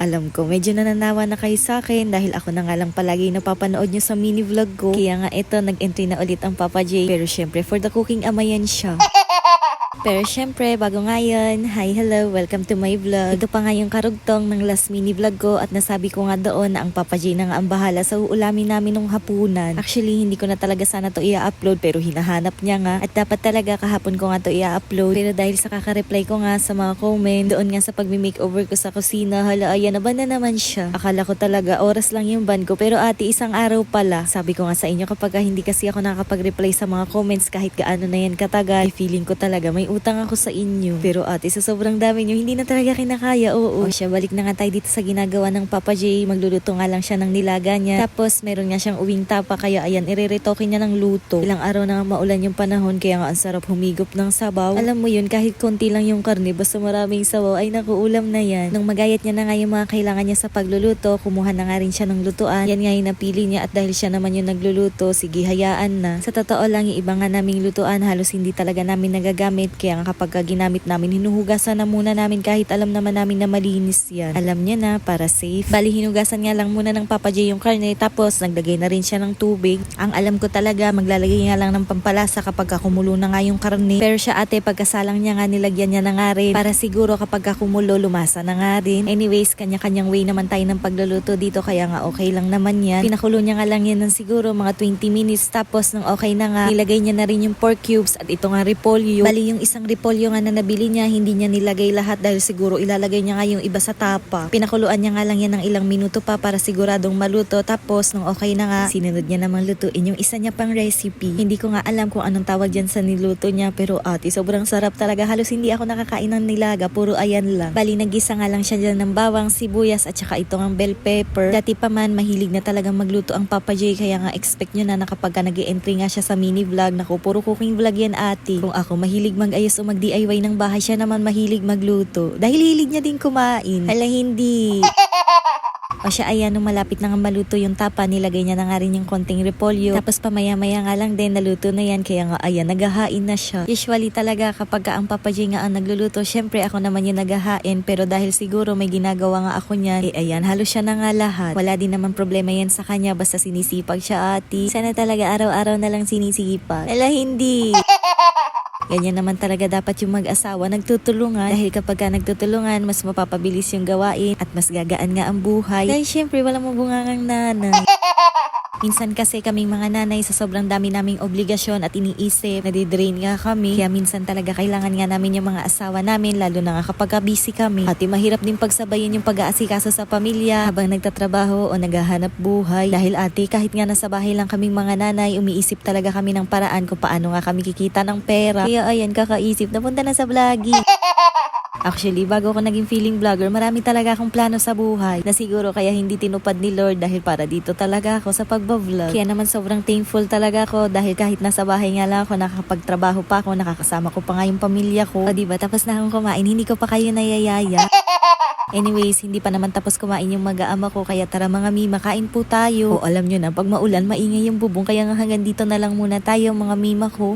Alam ko, medyo nananawa na kayo sa akin dahil ako na nga lang palagi napapanood nyo sa mini vlog ko. Kaya nga ito, nag-entry na ulit ang Papa J. Pero syempre, for the cooking ama yan siya. Pero syempre, bago nga yun, hi, hello, welcome to my vlog. Ito pa nga yung karugtong ng last mini vlog ko at nasabi ko nga doon na ang Papa J na nga ang bahala sa uulamin namin nung hapunan. Actually, hindi ko na talaga sana to i-upload pero hinahanap niya nga at dapat talaga kahapon ko nga to i-upload. Pero dahil sa kaka-reply ko nga sa mga comment, doon nga sa pagmi-makeover ko sa kusina, hala, ayan, na ba na naman siya? Akala ko talaga oras lang yung ban ko pero ate, isang araw pala. Sabi ko nga sa inyo kapag hindi kasi ako nakakapag-reply sa mga comments kahit gaano na yan katagal, feeling ko talaga may utang ako sa inyo. Pero ate, sa sobrang dami nyo, hindi na talaga kinakaya. Oo, o siya, balik na nga tayo dito sa ginagawa ng Papa J. Magluluto nga lang siya ng nilaga niya. Tapos, meron nga siyang uwing tapa, kaya ayan, ireretoke niya ng luto. Ilang araw na nga maulan yung panahon, kaya nga ang sarap humigop ng sabaw. Alam mo yun, kahit konti lang yung karne, basta maraming sabaw, ay naku, ulam na yan. Nung magayat niya na nga yung mga kailangan niya sa pagluluto, kumuha na nga rin siya ng lutuan. Yan nga yung napili niya at dahil siya naman yung nagluluto, sige, hayaan na. Sa totoo lang, yung iba nga naming lutuan, halos hindi talaga namin nagagamit, kaya nga kapag ka ginamit namin, hinuhugasan na muna namin kahit alam naman namin na malinis yan. Alam niya na, para safe. Bali, hinugasan nga lang muna ng Papa J yung karne, tapos naglagay na rin siya ng tubig. Ang alam ko talaga, maglalagay nga lang ng pampalasa kapag ka kumulo na nga yung karne. Pero siya ate, pagkasalang niya nga, nilagyan niya na nga rin. Para siguro kapag ka kumulo, lumasa na nga rin. Anyways, kanya-kanyang way naman tayo ng pagluluto dito, kaya nga okay lang naman yan. Pinakulo niya nga lang yan ng siguro mga 20 minutes, tapos nung okay na nga, nilagay niya na rin yung pork cubes at ito nga repolyo. Bali, yung isang repolyo nga na nabili niya, hindi niya nilagay lahat dahil siguro ilalagay niya nga yung iba sa tapa. Pinakuluan niya nga lang yan ng ilang minuto pa para siguradong maluto. Tapos, nung okay na nga, sinunod niya namang lutuin yung isa niya pang recipe. Hindi ko nga alam kung anong tawag dyan sa niluto niya, pero ate, sobrang sarap talaga. Halos hindi ako nakakain ng nilaga, puro ayan lang. Bali, nagisa nga lang siya dyan ng bawang, sibuyas, at saka itong ang bell pepper. Dati pa man, mahilig na talagang magluto ang Papa J, kaya nga expect nyo na na kapag ka nag-entry nga siya sa mini vlog, naku, puro cooking vlog yan ate. Kung ako mahilig mag-ayos o mag-DIY ng bahay, siya naman mahilig magluto. Dahil hilig niya din kumain. Hala, hindi. O siya, ayan, nung malapit na maluto yung tapa, nilagay niya na nga rin yung konting repolyo. Tapos pamaya-maya nga lang din, naluto na yan. Kaya nga, ayan, naghahain na siya. Usually talaga, kapag ka ang Papa J nga ang nagluluto, syempre ako naman yung naghahain. Pero dahil siguro may ginagawa nga ako niyan, eh ayan, halos siya na nga lahat. Wala din naman problema yan sa kanya, basta sinisipag siya ati. Sana talaga araw-araw na lang sinisipag. Hala, hindi. Ganyan naman talaga dapat yung mag-asawa nagtutulungan dahil kapag ka nagtutulungan mas mapapabilis yung gawain at mas gagaan nga ang buhay. Dahil syempre walang mabungangang nanay. Minsan kasi kaming mga nanay sa sobrang dami naming obligasyon at iniisip, nadidrain nga kami. Kaya minsan talaga kailangan nga namin yung mga asawa namin, lalo na nga kapag ka busy kami. Pati mahirap din pagsabayin yung pag-aasikaso sa pamilya habang nagtatrabaho o naghahanap buhay. Dahil ate, kahit nga nasa bahay lang kaming mga nanay, umiisip talaga kami ng paraan kung paano nga kami kikita ng pera. Kaya ayan, kakaisip, napunta na sa vlogging. Actually, bago ako naging feeling vlogger, marami talaga akong plano sa buhay na siguro kaya hindi tinupad ni Lord dahil para dito talaga ako sa pagbablog. Kaya naman sobrang thankful talaga ako dahil kahit nasa bahay nga lang ako, nakakapagtrabaho pa ako, nakakasama ko pa nga yung pamilya ko. O diba, tapos na akong kumain, hindi ko pa kayo nayayaya. Anyways, hindi pa naman tapos kumain yung mag-aama ko kaya tara mga mi, makain po tayo. O alam nyo na, pag maulan, maingay yung bubong kaya nga hanggang dito na lang muna tayo mga mima ko.